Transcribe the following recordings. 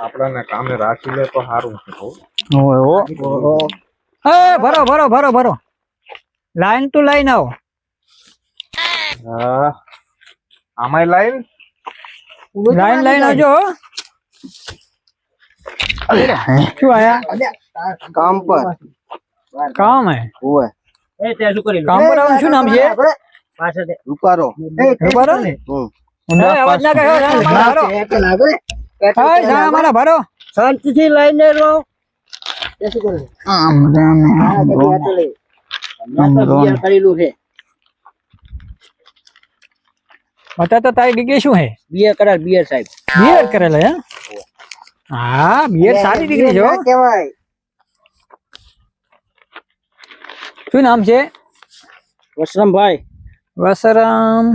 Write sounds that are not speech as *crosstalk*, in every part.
આપણાને કામે રાખી લે તો સારું છે એ ભરો ભરો ભરો ભરો લાઈન ટુ લાઈન આવો હા આમાંય લાઈન લાઈન લાઈન આવજો શું આયા કામ પર કામ હે ઓય કામ પર આવું શું નામ છે રૂપારો હમ. ના એ, સારા મારા ભરો શાંતિથી લઈને રહો આમ રામે આમ રોમ. આમ રોમ. કરેલું છે બતા તો તારી ડિગ્રી શું હે બીએ કરાર બીએ સાહેબ બીએડ કરેલા હે હા બીએડ સારી ડિગ્રી છે હો. શું નામ છે વસરામભાઈ વસરામ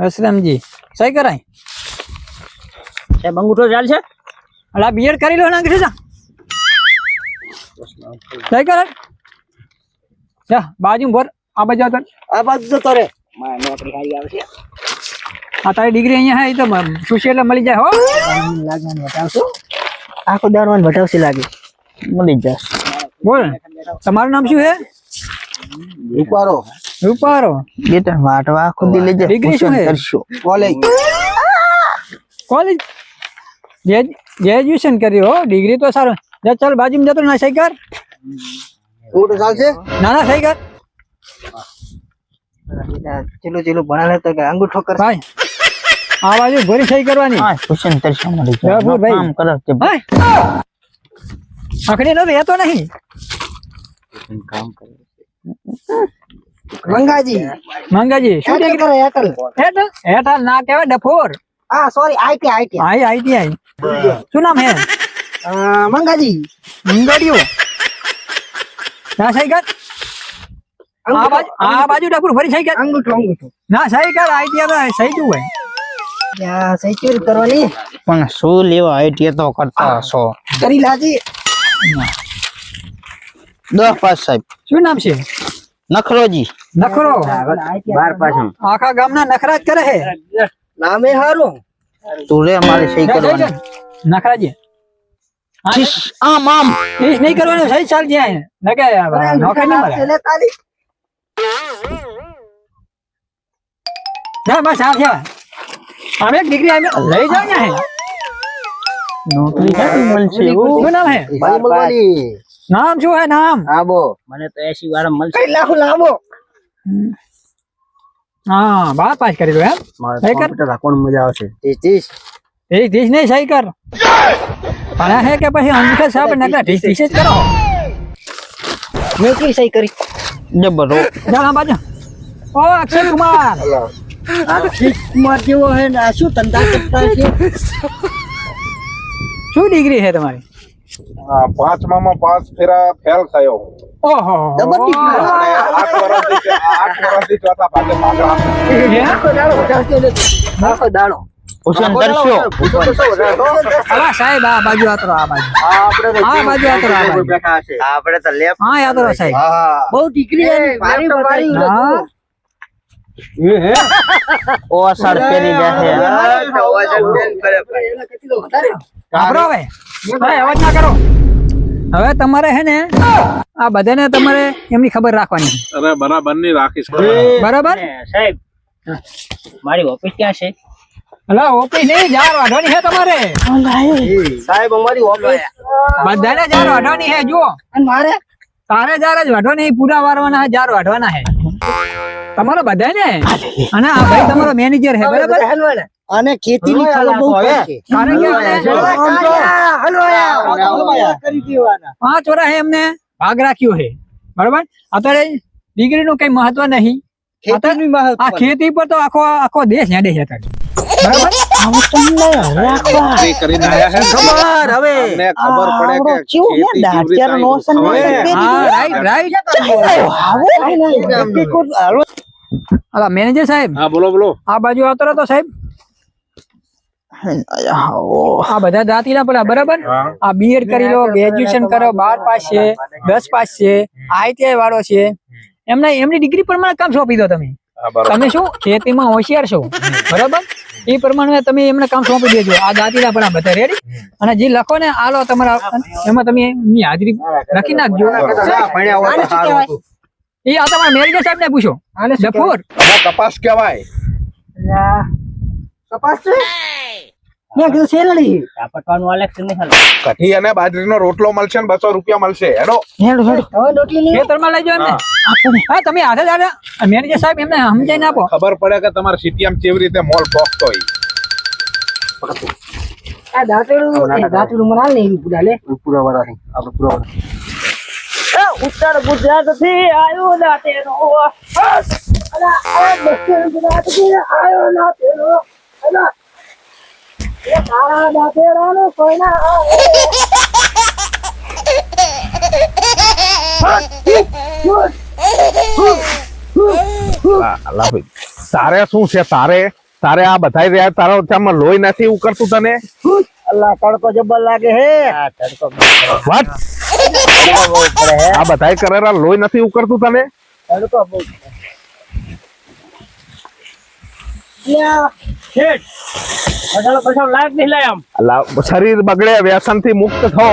વસરામજી સહી કરાય? સાહેબ અંગૂઠો ચાલશે અલા બીએડ કરી લો કરી અંગ્રેજ સહી કરાય? જા બાજુ ભર આ બાજુ આવતો. આ બાજુ જતો રે મારે નોકરી સારી આવશે આ તારી ડિગ્રી અહીંયા હે તો સુશી એટલે મળી જાય હો. લાગવાનું બતાવશું આખો દાડવાનું બતાવશે લાગે. મળી જશે. બોલ તમારું નામ શું હે? રૂપારો. રૂપારો. બે ત્રણ વાટવા ખુદી લેજે ડિગ્રી શું હે? કરશો? કોલેજ. કોલેજ? ગ્રેજ્યુએશન કર્યું હો. ડિગ્રી તો સારું. જા ચાલ બાજુમાં જતો ના સહી કર ઊંટ ચાલશે? ના ના સહી કર ચલો ચલો ભણા તો કે અંગૂઠો કર ભાઈ આ બાજુ ભરી સહી કરવાની. હા ક્વેશ્ચન કરશો મળી ભાઈ. કામ કરો કે ભાઈ. આખડી નો રહેતો નહીં. કામ કરો મંગાજી. મંગાજી શું હેટલ કરે હેટલ હેઠળ? હેઠળ ના કહેવાય ડફોર. હા sorry IT IT I ITI શું નામ હે? મંગાજી. મંગાડીઓ. ના સહી કર આ બાજુ આ બાજુ ડફોર ફરી સહી કર અંગૂઠો અંગૂઠો. ના સહી કર આઈટીઆઈ સહી જુએ યા સહી સેક્યુર કરવાની. પણ શું લેવા આઈટી તો કરતા છો કરી લાજી. દસ પાસ સાહેબ. શું નામ છે? નખરોજી નખરો બાર પાછું આખા ગામના નખરા જ કરે હે નામે હારું તું રે મારે સહી જા, જા, કરવાની જા. નખરાજી હા, છીસ, આમ આમ એ નહીં કરવાનું સહી ચાલ જાય ન કે નોકરી નહીં મળે જા બસ આ થયા અમે એક ડિગ્રી આમે લઈ જાવ ને હે નોકરી ક્યાંથી મળશે શું નામ હે નામ શું હે નામ? આબો મને તો એસી વાળા મળશે. લાખો લાંબો હા બાર પાસ કરી દો એમ. સહી કર. રાખવાનું મજા આવશે. એ ત્રીસ. નહીં સહી કર. પણ હે કે પછી અંકિત સાહેબ નકરા ત્રીસ ત્રીસ જ કરો? મેં કઈ સહી કરી? જબરો આ બાજુ. ઓ અક્ષય કુમાર. કુમાર જેવો હે ને? શું ધંધા કરતા છે? *laughs* શું ડિગ્રી છે તમારી? આ પાંચમામાં પાંચ ફેરા ફેલ થયો ઓહો. Double degree. અને આઠ વર્ષથી આઠ વર્ષથી ચોથા ભાગે પાછળ હે? આખો દાડો બતાવતો નથી આખો દાડો. કુશન કરશો. અલા સાહેબ આ બાજુ આતરો આ બાજુ. આ બાજુ આતરો આ બાજુ. આપણે તો લેપ હા આતરો સાહેબ. બહુ હા. ઓ અસાડ પહેરી બેસે વાપરો હવે. હવે અવાજ ના કરો. હવે તમારે હે ને આ બધાને તમારે એમની ખબર રાખવાની. અરે બરાબરની રાખીશ. બરાબર? સાહેબ મારી ઓફિસ ક્યાં છે? હલો ઓફિસ નહીં જાર વાઢવાની હે તમારે. સાહેબ અમારી ઓફિસ. બધાને જાર વાઢવાની હે જુઓ. અને મારે? તારે જાર જ વાઢવાની પૂરા વારવાના જાર વાઢવાના હે. તમારો બધાને? અને આ ભાઈ તમારો મેનેજર હે બરાબર? અને ખેતી ની ખબર બહુ પડશે કારણ કે એમને કરી દેવાના પાંચ વર્ષ એમને ભાગ રાખ્યો હે બરાબર? અત્યારે ડિગ્રી નું કઈ મહત્વ નહીં. આ ખેતી પર તો આખો આખો દેશ હેડે છે બરાબર? નોકરી કરીને આયા હે ખબર હવે. અમને ખબર પડે કે અલા મેનેજર સાહેબ? હા બોલો બોલો. આ બાજુ આવતો રહેતો સાહેબ? આ બધા જાતિના પેલા બરાબર? આ બીએડ કરી લો ગ્રેજ્યુએશન કરો બાર પાસ છે દસ પાસ છે આઈટીઆઈ વાળો છે. એમને એમની ડિગ્રી પ્રમાણે કામ સોંપી દો તમે. તમે શું ખેતીમાં હોશિયાર છો? બરાબર? એ પ્રમાણે તમે એમને કામ સોંપી દેજો. આ દાંતીડા પણ બધા. રેડી અને જે લખો ને આ લો તમારા એમાં તમે એમની હાજરી લખી નાખજો. એ આ તમારા મેનેજર સાહેબ ને પૂછો ડફોર હવે કપાસ કહેવાય. કપાસ છે? મેં કીધું શેરડી. આ પટવાનું ઇલેક્શન નહીં હાલ અને બાજરીનો રોટલો મળશે ને બસો રૂપિયા મળશે. હેડો. હેડો હેડો. હવે રોટલી લઈ ખેતરમાં લઈ જાઓ એમને હા. તમે હાથે જ મેનેજર સાહેબ એમને સમજાઈને આપો. ખબર પડે કે તમારા સિટીમાં કેવી રીતે મોલ પોખતો હોય. આ દાંતેડું પૂરા ઉત્તર ગુજરાતથી આવ્યો દાંતેડો અલા આ દક્ષિણ ગુજરાતથી આવ્યો દાંતેડો અલા એ તારા દાંતેડા નો કોઈ ના આવે તારે શું છે? તારે તારે આ બધાય રહ્યા તારો ત્યાં લોહી નથી ઉકળતું તને? અલ્લાહ તડકો જબ્બર લાગે હે. આ તડકો વાત આ બધાય કરેરા લોહી નથી ઉકરતું તને શરીર બગડે વ્યસનથી મુક્ત થો.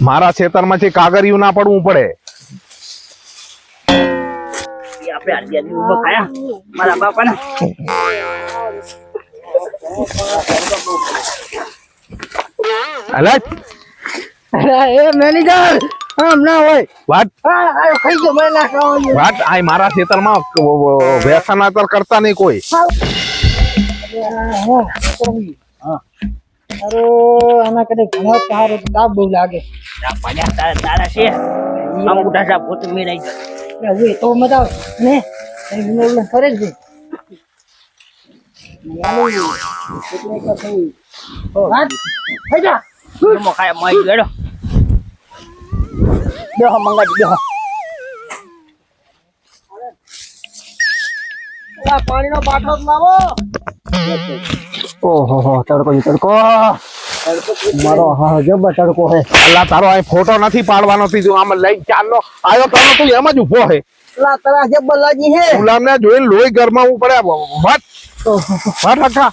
મારા ખેતરમાંથી કાગરિયું ના પડવું પડે. આપણે આરબી આદમી ઊભો ખાયા. મારા બાપાને. અલા એ મેનેજર આમ ના હોય. વાત? હા ખાઈ ગયો મને ના વાત? આ મારા ખેતરમાં વ્યસન કરતા નહીં કોઈ. અરે આના કદે ઘણો તાપ બહુ લાગે. આ તારા તારા છે. અંગૂઠા સાહેબ પોતે મેળાઈ ગયો. આપણે હોય તો મજા આવે ને ઉલન કરે જ પાણી નો બાટલો લાવો ઓહો તડકો તડકો. મારો હા જબર તડકો હે. અલ્લા તારો આ ફોટો નથી પાડવાનો તીજો આમ લઈ ચાલનો. આયો તને તું એમ જ ઊભો હે. અલ્લા તારા જબર લાગી હે. ગુલામ ને જોઈને લોહી ગરમાવું પડે મત મત હકા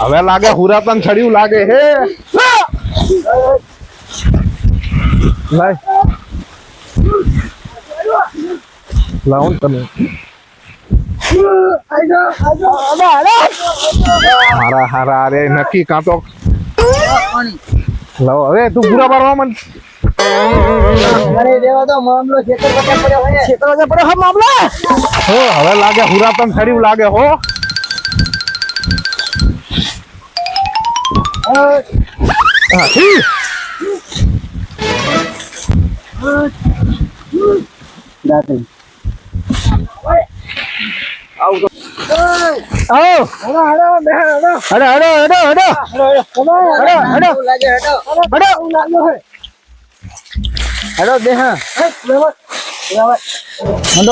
હવે લાગે હુરાતન છડ્યું લાગે હે. Vai. Là on tầm. હારા હારા, અરે નક્કી કાં તો લો હવે તું પૂરા મારવા મન હવે લાગે હુરાતન સડી લાગે, હો Nothing.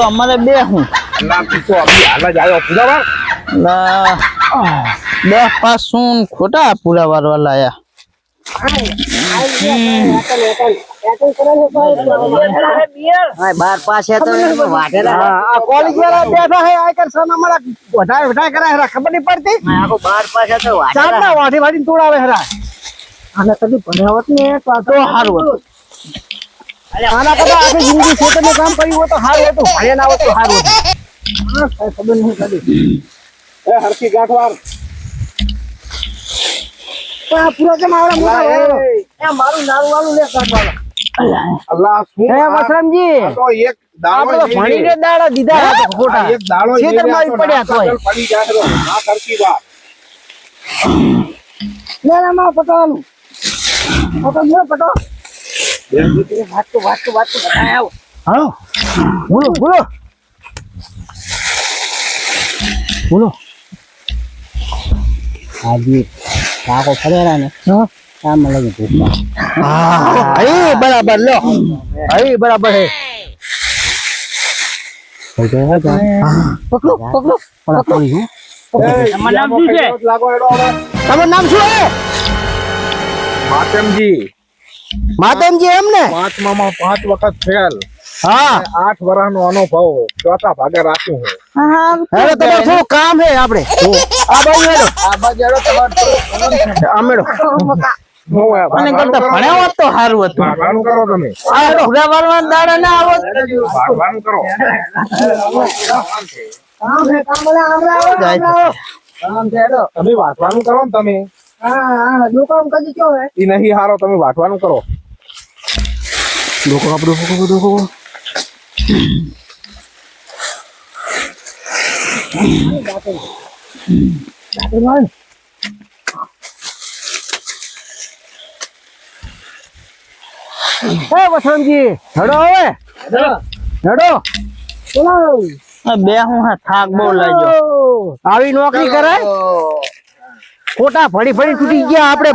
અમારે બે હું બે પાંચ શું ખોટા પુરાવાર વાળા બાર પાસે તો આ કોલેજ વાળા બેઠા હે આ કર સાના મારા વધારે વધારે કરે હરા ખબર નહીં પડતી? બાર પાસે તો ચાર ના વાઢી વાઢી તોડાવે હરા. આને કદી ભણ્યાવત ને તો તો સારું હતું. આના કરતા આખી જિંદગી ખેતરનું કામ કર્યું હોય તો હારું હતું ભણે ના હોત તો સારું હતું. ખબર નહીં કદી હરકી ગાંઠવાર પણ આ મારું નારું વાળું એક દાડો દીધા ખોટા. એક દાડો ખેતરમાં પડ્યા તો વાત. વાત તો બતાય આવો. હાલો. બોલો. આજે કાકો ફરેરા ને કામ લાગે ભૂખા અહીં બરાબર લો. અહીં બરાબર હે. પકડો પકડો. પકડો. તમારું નામ શું છે? તમારું નામ શું હે? માતમજી. માતમજી એમ ને? પાંચમામાં પાંચ વખત ફેલ. હા. આઠ વર્ષનો અનુભવ ચોથા ભાગે રાખ્યું છે હવે તમારે થોડું કામ હે આપણે આ બાજુ હેડો આ બાજુ હેડો તમારે આમેડો મને કરતા ભણ્યા હોત તો સારું હતું. ભાગવાનું કરો તમે? આ દાડા ના આવત. ભાગવાનું કરો. તમે વાંચવાનું કરો ને તમે? ઈ નહીં હારો તમે વાંચવાનું કરો. લોકો આપણું હે વસંતજી હવે. બે હું હા થાક બહુ લાગ્યો. આવી. નોકરી કરાય? ખોટા ફળી ફળી તૂટી ગયા આપણે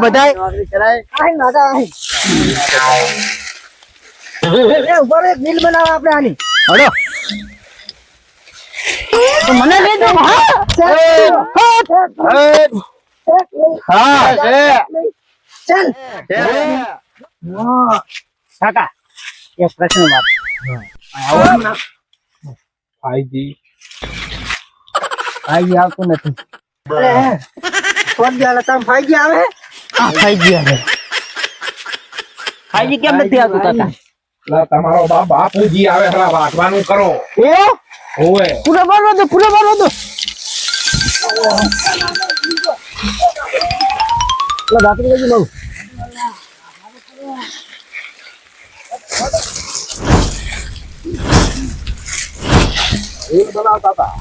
બધાય હેડો. મને લઈ દો હા? કાકા એક પ્રશ્ન વાત. ભાઈજી ભાઈ આવતું નથી. હાજી કેમ નથી આવતું કાકા? લા, તમારો બાપ બાપુજી આવે ખરા વાંચવાનું કરો. એ? હોવે. પૂરા મારવો તો પૂરા બાજુ લઉં એક બનાવતા હતા.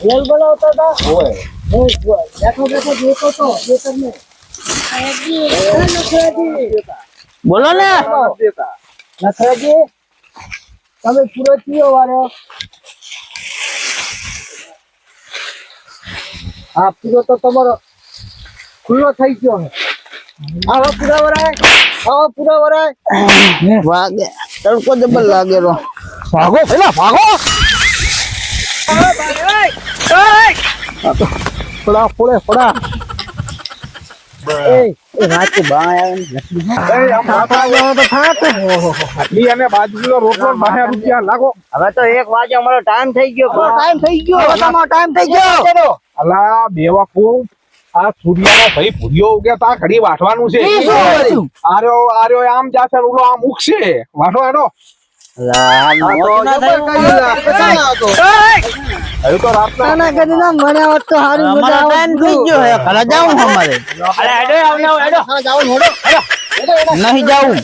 રેલ બનાવતા હતા? હું બેઠો બેઠો જોતો તો ખેતરને. બોલો ને. દેતા. નખરાજી તમે પૂરો થયો વારો? આ પૂરો તો તમારો ખુલ્લો થઈ ગયો છે આવો પૂરા વરાય આવો પૂરા વરાય. વાગે તડકો જબર લાગેલો. ભાગો પેલા ભાગો. ફોડા ફોડે ફોડા. એ એ રાતે બા આવે એ, આમ માથા વાળો તો થાક. આટલી અને બાજરીનો રોટલો બાયા રૂપિયા લાગો. હવે તો એક વાગે અમારો ટાઈમ થઈ ગયો ટાઈમ થઈ ગયો તમારો ટાઈમ થઈ ગયો. અલા બેવકૂફ આ સૂર્યનો ભાઈ ભૂરિયો ઉગે તા ઘડી વાટવાનું છે? આર્યો આર્યો આમ જાશે ને ઓલો આમ ઉગશે. વાટો હેડો તો રાતના મને તો હારી મજા અમારો ટાઈમ થઈ ગયો હે ઘરે જાવું અમારે. અરે હેડો આવને હેડો. નહીં જાઉં.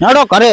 નડો ઘરે.